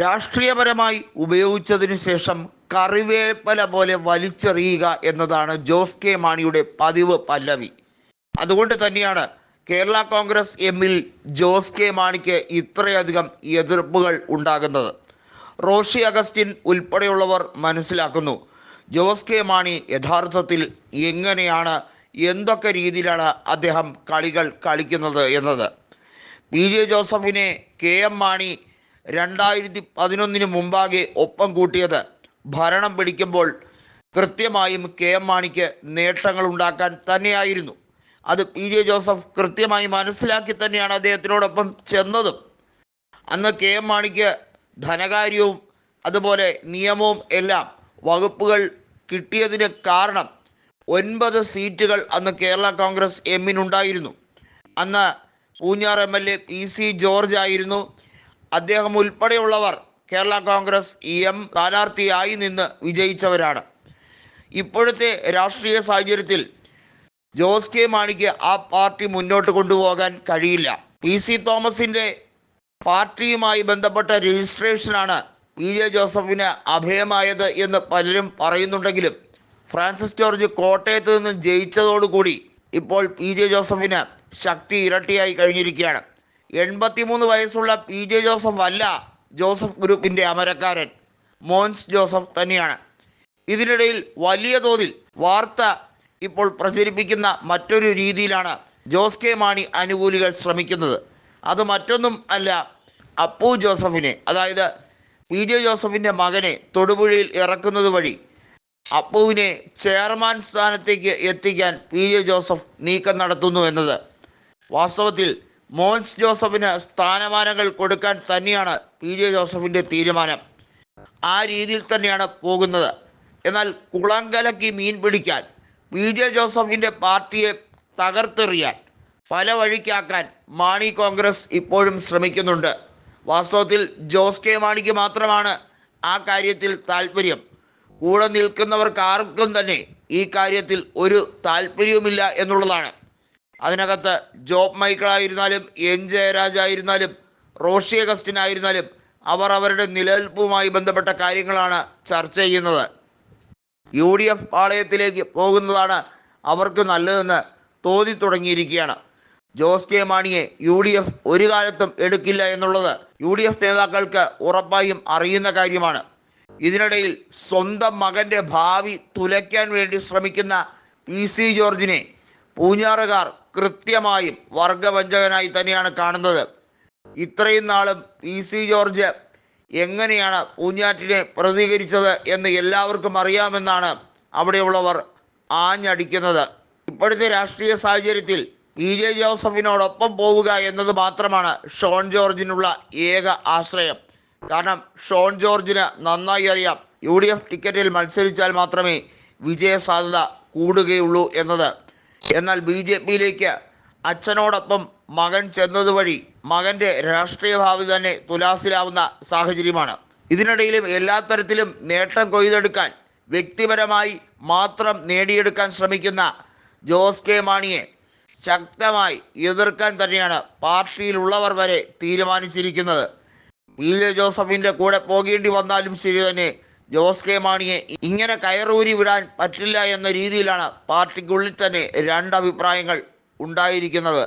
രാഷ്ട്രീയപരമായി ഉപയോഗിച്ചതിനു ശേഷം കറിവേപ്പല പോലെ വലിച്ചെറിയുക എന്നതാണ് ജോസ് കെ മാണിയുടെ പതിവ് പല്ലവി. അതുകൊണ്ട് തന്നെയാണ് കേരള കോൺഗ്രസ് എമ്മിൽ ജോസ് കെ മാണിക്ക് ഇത്രയധികം എതിർപ്പുകൾ ഉണ്ടാകുന്നത്. റോഷി അഗസ്റ്റിൻ ഉൾപ്പെടെയുള്ളവർ മനസ്സിലാക്കുന്നു ജോസ് കെ മാണി യഥാർത്ഥത്തിൽ എങ്ങനെയാണ് എന്തൊക്കെ രീതിയിലാണ് അദ്ദേഹം കളികൾ കളിക്കുന്നത് എന്നത്. പി. ജെ. ജോസഫിനെ കെ. എം. മാണി രണ്ടായിരത്തി പതിനൊന്നിന് മുമ്പാകെ ഒപ്പം കൂട്ടിയത്. ഭരണം പിടിക്കുമ്പോൾ കൃത്യമായും കെ എം മാണിക്ക് നേട്ടങ്ങൾ ഉണ്ടാക്കാൻ തന്നെയായിരുന്നു. അത് പി ജെ ജോസഫ് കൃത്യമായി മനസ്സിലാക്കി തന്നെയാണ് അദ്ദേഹത്തിനോടൊപ്പം ചെന്നതും. അന്ന് കെ എം മാണിക്ക് ധനകാര്യവും അതുപോലെ നിയമവും എല്ലാം വകുപ്പുകൾ കിട്ടിയതിന് കാരണം ഒൻപത് സീറ്റുകൾ അന്ന് കേരള കോൺഗ്രസ് എമ്മിനുണ്ടായിരുന്നു. അന്ന് Poonjar M L A P C George ആയിരുന്നു. അദ്ദേഹം ഉൾപ്പെടെയുള്ളവർ കേരള കോൺഗ്രസ് ഇ എം സ്ഥാനാർത്ഥിയായി നിന്ന് വിജയിച്ചവരാണ്. ഇപ്പോഴത്തെ രാഷ്ട്രീയ സാഹചര്യത്തിൽ ജോസ് കെ മാണിക്ക് ആ പാർട്ടി മുന്നോട്ട് കൊണ്ടുപോകാൻ കഴിയില്ല. പി സി തോമസിന്റെ പാർട്ടിയുമായി ബന്ധപ്പെട്ട രജിസ്ട്രേഷനാണ് പി ജെ ജോസഫിന് അഭയമായത് എന്ന് പലരും പറയുന്നുണ്ടെങ്കിലും ഫ്രാൻസിസ് ജോർജ് കോട്ടയത്ത് നിന്ന് ജയിച്ചതോടുകൂടി ഇപ്പോൾ പി ജെ ജോസഫിന് ശക്തി ഇരട്ടിയായി കഴിഞ്ഞിരിക്കുകയാണ്. എൺപത്തിമൂന്ന് വയസ്സുള്ള പി ജെ ജോസഫ് അല്ല ജോസഫ് ഗ്രൂപ്പിന്റെ അമരക്കാരൻ. മോൻസ് ജോസഫ് തന്നെയാണ്. ഇതിനിടയിൽ വലിയ തോതിൽ വാർത്ത ഇപ്പോൾ പ്രചരിപ്പിക്കുന്ന മറ്റൊരു രീതിയിലാണ് ജോസ് കെ മാണി അനുകൂലികൾ ശ്രമിക്കുന്നത്. അത് മറ്റൊന്നും അല്ല അപ്പു ജോസഫിനെ അതായത് പി ജെ ജോസഫിന്റെ മകനെ തൊടുപുഴയിൽ ഇറക്കുന്നത് വഴി അപ്പുവിനെ ചെയർമാൻ സ്ഥാനത്തേക്ക് എത്തിക്കാൻ പി ജെ ജോസഫ് നീക്കം നടത്തുന്നു എന്നത് വാസ്തവത്തിൽ മോൻസ് ജോസഫിന് സ്ഥാനമാനങ്ങൾ കൊടുക്കാൻ തന്നെയാണ് പി ജെ ജോസഫിന്റെ തീരുമാനം. ആ രീതിയിൽ തന്നെയാണ് പോകുന്നത്. എന്നാൽ കുളങ്കലക്കി മീൻ പിടിക്കാൻ പി ജെ ജോസഫിന്റെ പാർട്ടിയെ തകർത്തെറിയാൻ പല വഴിക്കാക്കാൻ മാണി കോൺഗ്രസ് ഇപ്പോഴും ശ്രമിക്കുന്നുണ്ട്. വാസ്തവത്തിൽ ജോസ് കെ മാണിക്ക് മാത്രമാണ് ആ കാര്യത്തിൽ താല്പര്യം കൂടെ നിൽക്കുന്നവർക്ക് ആർക്കും തന്നെ ഈ കാര്യത്തിൽ ഒരു താല്പര്യവുമില്ല എന്നുള്ളതാണ്. അതിനകത്ത് ജോബ് മൈക്കിൾ ആയിരുന്നാലും എൻ. ജയരാജ് ആയിരുന്നാലും റോഷി അഗസ്റ്റിൻ ആയിരുന്നാലും അവർ അവരുടെ നിലനിൽപ്പുമായി ബന്ധപ്പെട്ട കാര്യങ്ങളാണ് ചർച്ച ചെയ്യുന്നത്. യു ഡി എഫ് പാളയത്തിലേക്ക് പോകുന്നതാണ് അവർക്ക് നല്ലതെന്ന് തോന്നി തുടങ്ങിയിരിക്കുകയാണ് ജോസ് കെ. മാണിയെ യു ഡി എഫ് ഒരു കാലത്തും എടുക്കില്ല എന്നുള്ളത് യു ഡി എഫ് നേതാക്കൾക്ക് ഉറപ്പായും അറിയുന്ന കാര്യമാണ്. ഇതിനിടയിൽ സ്വന്തം മകന്റെ ഭാവി തുലയ്ക്കാൻ വേണ്ടി ശ്രമിക്കുന്ന പി സി ജോർജിനെ പൂഞ്ഞാറുകാർ കൃത്യമായും വർഗവഞ്ചകനായി തന്നെയാണ് കാണുന്നത്. ഇത്രയും നാളും പി സി ജോർജ് എങ്ങനെയാണ് പൂഞ്ഞാറ്റിനെ പ്രതികരിച്ചത് എന്ന് എല്ലാവർക്കും അറിയാമെന്നാണ് അവിടെയുള്ളവർ ആഞ്ഞടിക്കുന്നത്. ഇപ്പോഴത്തെ രാഷ്ട്രീയ സാഹചര്യത്തിൽ പി ജെ ജോസഫിനോടൊപ്പം പോവുക എന്നത് മാത്രമാണ് ഷോൺ ജോർജിനുള്ള ഏക ആശ്രയം. കാരണം ഷോൺ ജോർജിന് നന്നായി അറിയാം. യു ഡി എഫ് ടിക്കറ്റിൽ മത്സരിച്ചാൽ മാത്രമേ വിജയസാധ്യത കൂടുകയുള്ളൂ എന്നത്. എന്നാൽ ബി ജെ പിയിലേക്ക് അച്ഛനോടൊപ്പം മകൻ ചെന്നതുവഴി മകന്റെ രാഷ്ട്രീയ ഭാവി തന്നെ തുലാസിലാവുന്ന സാഹചര്യമാണ്. ഇതിനിടയിലും എല്ലാ തരത്തിലും നേട്ടം കൊയ്തെടുക്കാൻ വ്യക്തിപരമായി മാത്രം നേടിയെടുക്കാൻ ശ്രമിക്കുന്ന ജോസ് കെ മാണിയെ ശക്തമായി എതിർക്കാൻ തന്നെയാണ് പാർട്ടിയിലുള്ളവർ വരെ തീരുമാനിച്ചിരിക്കുന്നത്. ജെ ജോസഫിന്റെ കൂടെ പോകേണ്ടി വന്നാലും ശരി തന്നെ ജോസ് കെ മാണിയെ ഇങ്ങനെ കയറൂരി വിടാൻ പറ്റില്ല എന്ന രീതിയിലാണ് പാർട്ടിക്കുള്ളിൽ തന്നെ രണ്ട് അഭിപ്രായങ്ങൾ ഉണ്ടായിരിക്കുന്നത്.